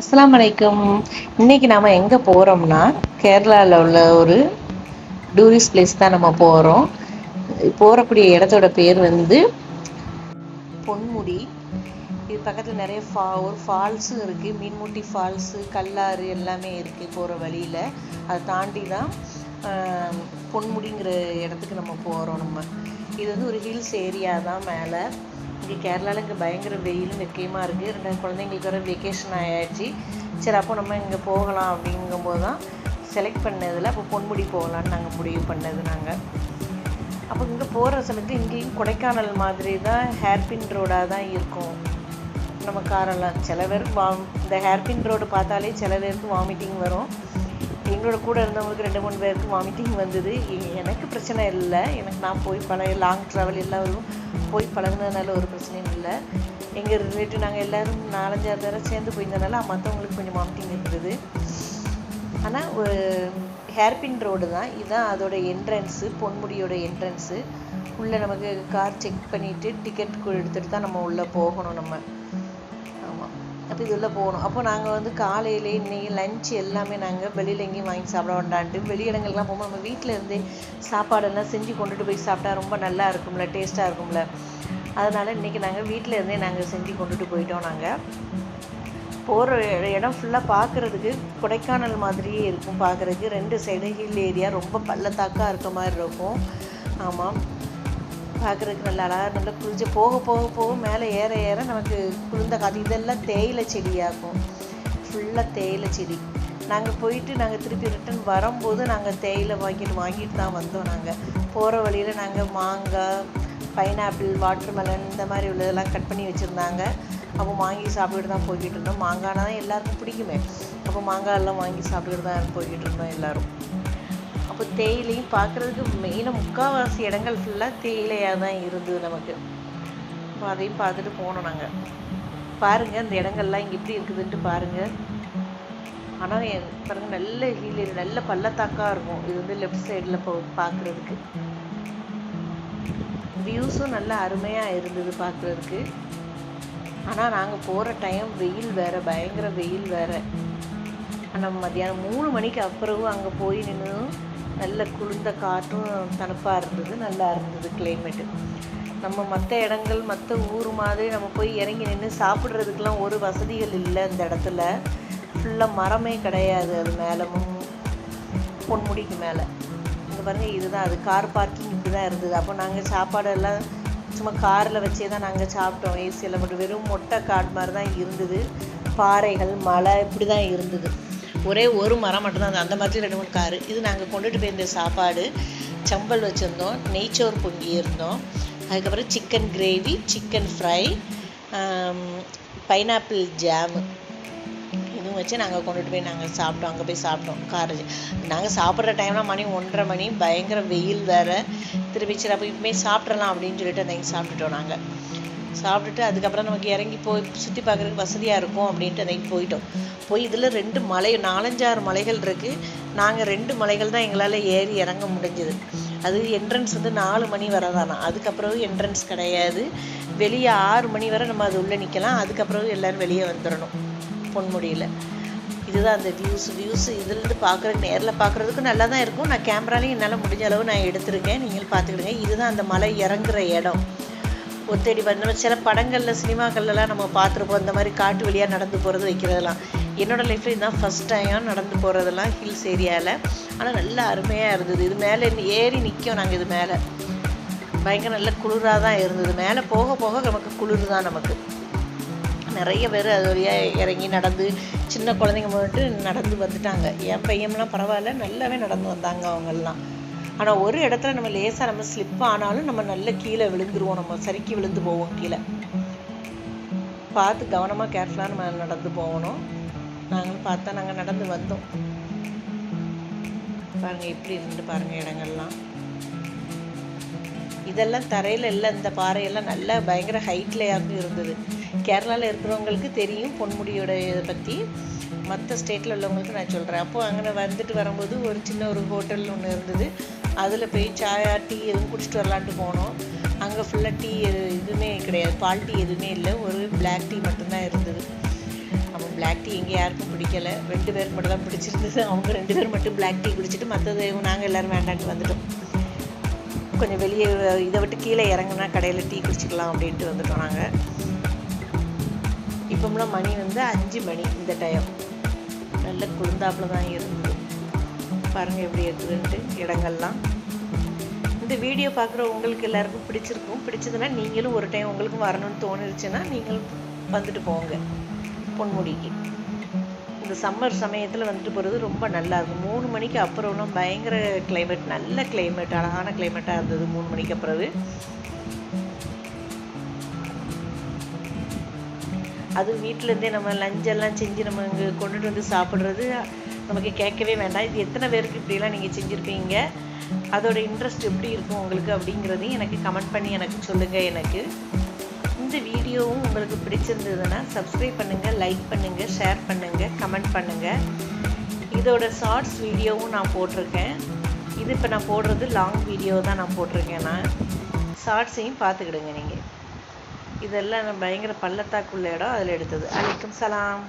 அஸ்லாம் வலைக்கம் இன்னைக்கு நாம எங்க போறோம்னா கேரளாவில் உள்ள ஒரு டூரிஸ்ட் பிளேஸ் தான் நம்ம போறோம். போறக்கூடிய இடத்தோட பேர் வந்து பொன்முடி. இது பக்கத்துல நிறைய ஃபா ஒரு ஃபால்ஸும் இருக்கு. மீன்முட்டி ஃபால்ஸு கல்லாறு எல்லாமே இருக்கு போற வழியில. அதை தாண்டி தான் பொன்முடிங்கிற இடத்துக்கு நம்ம போறோம் நம்ம. இது வந்து ஒரு ஹில்ஸ் ஏரியா தான் மேலே. இங்கே கேரளாவில் இங்கே பயங்கர வெயிலும் வெக்கையுமா இருக்குது ரெண்டு குழந்தைங்களுக்கு வர வெக்கேஷன் ஆயாச்சு. சரி அப்போ நம்ம இங்கே போகலாம் அப்படிங்கும்போது தான் செலக்ட் பண்ணதில் அப்போ பொன்முடி போகலான்னு நாங்கள் முடிவு பண்ணது நாங்கள் அப்போ இங்கே போகிற சமயத்தில் இங்கேயும் கொடைக்கானல் மாதிரி தான் ஹேர்பின் ரோடாக தான் இருக்கும். நம்ம காரெல்லாம் சில பேருக்கு வா இந்த ஹேர்பின் ரோடு பார்த்தாலே சில பேருக்கு வாமிட்டிங் வரும். எங்களோட கூட இருந்தவங்களுக்கு ரெண்டு மூணு பேருக்கு வாமிட்டிங் வந்தது. எனக்கு பிரச்சனை இல்லை. எனக்கு நான் போய் பழக லாங் ட்ராவல் எல்லாரும் போய் பழகுனதுனால ஒரு பிரச்சனையும் இல்லை. எங்கள் ரிலேட்டிவ் நாங்கள் எல்லோரும் நாலஞ்சாறு தடவை சேர்ந்து போயிருந்ததுனால மற்றவங்களுக்கு கொஞ்சம் வாமிட்டிங் இருந்தது. ஆனால் ஒரு ஹேர்பின் ரோடு தான். இதுதான் அதோட என்ட்ரன்ஸு பொன்முடியோட என்ட்ரன்ஸு உள்ளே நமக்கு கார் செக் பண்ணிவிட்டு டிக்கெட் எடுத்துகிட்டு தான் நம்ம உள்ளே போகணும் நம்ம. அப்போ இது உள்ளே போகணும். அப்போ நாங்கள் வந்து காலையிலே இன்னைக்கு லஞ்ச் எல்லாமே நாங்கள் வெளியில் எங்கேயும் வாங்கி சாப்பிட வேண்டான்ட்டு வெளியிடங்கள்லாம் போகும்போது நம்ம வீட்டில் இருந்தே சாப்பாடெல்லாம் செஞ்சு கொண்டுட்டு போய் சாப்பிட்டா ரொம்ப நல்லா இருக்கும்ல டேஸ்ட்டாக இருக்கும்ல. அதனால் இன்னைக்கு நாங்கள் வீட்டில் இருந்தே நாங்கள் செஞ்சு கொண்டுட்டு போயிட்டோம் நாங்கள் போகிற இடம் ஃபுல்லாக பார்க்குறதுக்கு கொடைக்கானல் மாதிரியே இருக்கும் பார்க்குறதுக்கு ரெண்டு சைடு ஹில் ஏரியா ரொம்ப பள்ளத்தாக்காக இருக்க மாதிரி இருக்கும். ஆமாம். பார்க்குறதுக்கு நல்லா அழகாக நல்லா குளிச்சு போக போக போக மேலே ஏற ஏற நமக்கு குளிர்ந்த காற்று இதெல்லாம் தேயிலை செடியாகும் ஃபுல்லாக தேயிலை செடி. நாங்கள் போயிட்டு நாங்கள் திருப்பி ரிட்டன் வரும்போது நாங்கள் தேயிலை வாங்கிட்டு வாங்கிட்டு தான் வந்தோம் நாங்கள் போகிற வழியில் நாங்கள் மாங்காய் பைனாப்பிள் வாட்டர்மெலன் இந்த மாதிரி உள்ளதெல்லாம் கட் பண்ணி வச்சுருந்தாங்க. அப்போ வாங்கி சாப்பிட்டுட்டு தான் போய்கிட்டு இருந்தோம். மாங்காய்னா தான் எல்லாருக்கும் பிடிக்குமே. அப்போ மாங்காய் எல்லாம் வாங்கி சாப்பிட்டுட்டு தான் போய்கிட்டு இருந்தோம் எல்லோரும். அப்போ தேயிலையும் பார்க்குறதுக்கு மெயினாக முக்கால்வாசி இடங்கள் ஃபுல்லாக தேயிலையாக தான் இருந்தது நமக்கு. அப்போ அதையும் பார்த்துட்டு போனோம் நாங்கள் பாருங்கள் இந்த இடங்கள்லாம் இங்கே எப்படி இருக்குதுன்ட்டு பாருங்கள் ஆனால் பாருங்க நல்ல ஹீல் நல்ல பள்ளத்தாக்காக இருக்கும். இது வந்து லெஃப்ட் சைடில் போ பார்க்குறதுக்கு வியூஸும் நல்லா அருமையாக இருந்தது பார்க்குறதுக்கு ஆனால் நாங்கள் போகிற டைம் வெயில் வேறு பயங்கர வெயில் வேறு. ஆனால் மதியானம் மூணு மணிக்கு அப்புறமும் அங்கே போய் நின்று நல்ல குளிர்ந்த காற்றும் தணுப்பாக இருந்தது நல்லா இருந்தது கிளைமேட்டு நம்ம மற்ற இடங்கள் மற்ற ஊர் மாதிரி நம்ம போய் இறங்கி நின்று சாப்பிட்றதுக்கெலாம் ஒரு வசதிகள் இல்லை இந்த இடத்துல. ஃபுல்லாக மரமே கிடையாது அது மேலமும் பொன்முடிக்கு மேலே. இங்கே பாருங்கள் இதுதான் அது கார் பார்க்கிங் இப்படி தான் இருந்தது. அப்போ நாங்கள் சாப்பாடெல்லாம் சும்மா காரில் வச்சே தான் நாங்கள் சாப்பிட்டோம். ஏசியில் மட்டும் வெறும் மொட்டை காடு மாதிரி தான் இருந்தது. பாறைகள் மலை இப்படி தான் இருந்தது. ஒரே ஒரு மரம் மட்டும்தான் அந்த மாதிரி ரெண்டு மூணு காரு. இது நாங்கள் கொண்டுட்டு போயிருந்த சாப்பாடு. சம்பல் வச்சுருந்தோம். நெய்ச்சோறு பொங்கி இருந்தோம் அதுக்கப்புறம் chicken gravy chicken fry pineapple jam. இதுவும் வச்சு நாங்கள் கொண்டுட்டு போய் நாங்கள் சாப்பிட்டோம். அங்கே போய் சாப்பிட்டோம். கார் நாங்கள் சாப்பிட்ற டைம்லாம் மணி ஒன்றரை மணி. பயங்கர வெயில் வேறு. திருப்பி சரி அப்போ இப்போமே சாப்பிட்றலாம் அப்படின்னு சொல்லிட்டு அன்றைக்கி சாப்பிட்டுட்டோம் நாங்கள் சாப்பிட்டுட்டு அதுக்கப்புறம் நமக்கு இறங்கி போய் சுற்றி பார்க்குறதுக்கு வசதியாக இருக்கும் அப்படின்ட்டு அன்றைக்கி போயிட்டோம். போய் இதில் ரெண்டு மலை நாலஞ்சாறு மலைகள் இருக்குது நாங்கள் ரெண்டு மலைகள் தான் எங்களால் ஏறி இறங்க முடிஞ்சது. அது என்ட்ரன்ஸ் வந்து நாலு மணி வரை தானா அதுக்கப்புறம் என்ட்ரன்ஸ் கிடையாது. வெளியே ஆறு மணி வரை நம்ம அது உள்ளே நிற்கலாம் அதுக்கப்புறம் எல்லோரும் வெளியே வந்துடணும் பொன்முடியில். இதுதான் அந்த வியூஸ் வியூஸ் இதுலேருந்து பார்க்குறதுக்கு நேரில் பார்க்குறதுக்கு நல்லா தான் இருக்கும். நான் கேமராலையும் என்னால் முடிஞ்ச அளவு நான் எடுத்திருக்கேன். நீங்கள் பார்த்துக்கிடுங்க. இதுதான் அந்த மலை இறங்குற இடம். ஒத்தடி வந்து நம்ம சில படங்களில் சினிமாக்கள்லாம் நம்ம பார்த்துருப்போம். இந்த மாதிரி காட்டு வழியாக நடந்து போகிறது வைக்கிறதெல்லாம். என்னோடய லைஃப்பில் இதுதான் ஃபஸ்ட் டைம் நடந்து போகிறதெல்லாம் ஹில்ஸ் ஏரியாவில் ஆனால் நல்லா அருமையாக இருந்தது. இது மேலே ஏறி நிற்கும் நாங்கள் இது மேலே. பயங்கர நல்ல குளிராக தான் இருந்தது. மேலே போக போக நமக்கு குளிர் தான் நமக்கு. நிறைய பேர் அது வழியாக இறங்கி நடந்து சின்ன குழந்தைங்க மட்டும் நடந்து வந்துட்டாங்க. என் பையன்லாம் பரவாயில்ல. நல்லாவே நடந்து வந்தாங்க அவங்கெல்லாம். ஆனால் ஒரு இடத்துல நம்ம லேசாக நம்ம ஸ்லிப் ஆனாலும் நம்ம நல்ல கீழே விழுந்துருவோம். நம்ம சறுக்கி விழுந்து போவோம் கீழே. பார்த்து கவனமாக கேர்ஃபுல்லாக நம்ம நடந்து போகணும். நாங்களும் பார்த்தா நாங்கள் நடந்து வந்தோம். பாருங்கள் எப்படி இருந்து பாருங்கள் இடங்கள்லாம். இதெல்லாம் தரையில் இல்லை இந்த பாறையெல்லாம் நல்லா பயங்கர ஹைட்லையாகவும் இருந்தது. கேரளாவில் இருக்கிறவங்களுக்கு தெரியும் பொன்முடியோட இதை பற்றி மற்ற ஸ்டேட்டில் உள்ளவங்களுக்கு நான் சொல்கிறேன் அப்போது அங்கே வந்துட்டு வரும்போது ஒரு சின்ன ஒரு ஹோட்டல் ஒன்று இருந்தது. அதில் போய் சாயா டீ எதுவும் குடிச்சிட்டு வரலான்ட்டு போனோம். அங்கே ஃபுல்லாக டீ எது எதுவுமே கிடையாது. பால் டீ எதுவுமே இல்லை. ஒரு பிளாக் டீ மட்டும்தான் இருந்தது. அப்போ பிளாக் டீ எங்கே யாருக்கும் பிடிக்கல. ரெண்டு பேருக்கு மட்டும் தான் பிடிச்சிருந்தது. அவங்க ரெண்டு பேர் மட்டும் பிளாக் டீ குடிச்சிட்டு மற்றது நாங்கள் எல்லோரும் வேண்டான்ட்டு வந்துட்டோம். கொஞ்சம் வெளியே இதை விட்டு கீழே இறங்குனா கடையில் டீ குடிச்சிக்கலாம் அப்படின்ட்டு வந்துட்டோம் நாங்கள் இப்போம்லாம் மணி வந்து அஞ்சு மணி இந்த டைம் நல்ல குளிர்ந்தாப்புல தான் இருந்தது. பாருங்கள் எப்படி இருக்குதுன்ட்டு இடங்கள்லாம். இந்த வீடியோ பார்க்குற உங்களுக்கு எல்லாருக்கும் பிடிச்சிருக்கும். பிடிச்சதுன்னா நீங்களும் ஒரு டைம் உங்களுக்கும் வரணும்னு தோணுச்சுன்னா நீங்களும் வந்துட்டு போங்க. பொன்முடிக்கு. இந்த சம்மர் சமயத்தில் வந்துட்டு போகிறது ரொம்ப நல்லா இருக்கும். மூணு மணிக்கு அப்புறம்லாம் பயங்கர கிளைமேட் நல்ல கிளைமேட் அழகான கிளைமேட்டாக இருந்தது மூணு மணிக்கு அப்புறவு. அதுவும் வீட்டிலேருந்தே நம்ம லஞ்செல்லாம் செஞ்சு நம்ம இங்கே கொண்டுட்டு வந்து சாப்பிட்றது நமக்கு கேட்கவே வேண்டாம். இது எத்தனை பேருக்கு இப்படிலாம் நீங்கள் செஞ்சுருப்பீங்க அதோட இன்ட்ரெஸ்ட் எப்படி இருக்கும் உங்களுக்கு அப்படிங்கிறதையும் எனக்கு கமெண்ட் பண்ணி எனக்கு சொல்லுங்கள் எனக்கு. இந்த வீடியோவும் உங்களுக்கு பிடிச்சிருந்ததுன்னா சப்ஸ்கிரைப் பண்ணுங்கள் லைக் பண்ணுங்கள் ஷேர் பண்ணுங்கள் கமெண்ட் பண்ணுங்கள் இதோட ஷார்ட்ஸ் வீடியோவும் நான் போட்டிருக்கேன். இது இப்போ நான் போடுறது லாங் வீடியோ தான் நான் போட்டிருக்கேன் நான். ஷார்ட்ஸையும் பார்த்துக்கிடுங்க நீங்கள் இதெல்லாம் நான் பயங்கர பள்ளத்தாக்குள்ள இடம் அதில் எடுத்தது. அலைக்கும் சலாம்.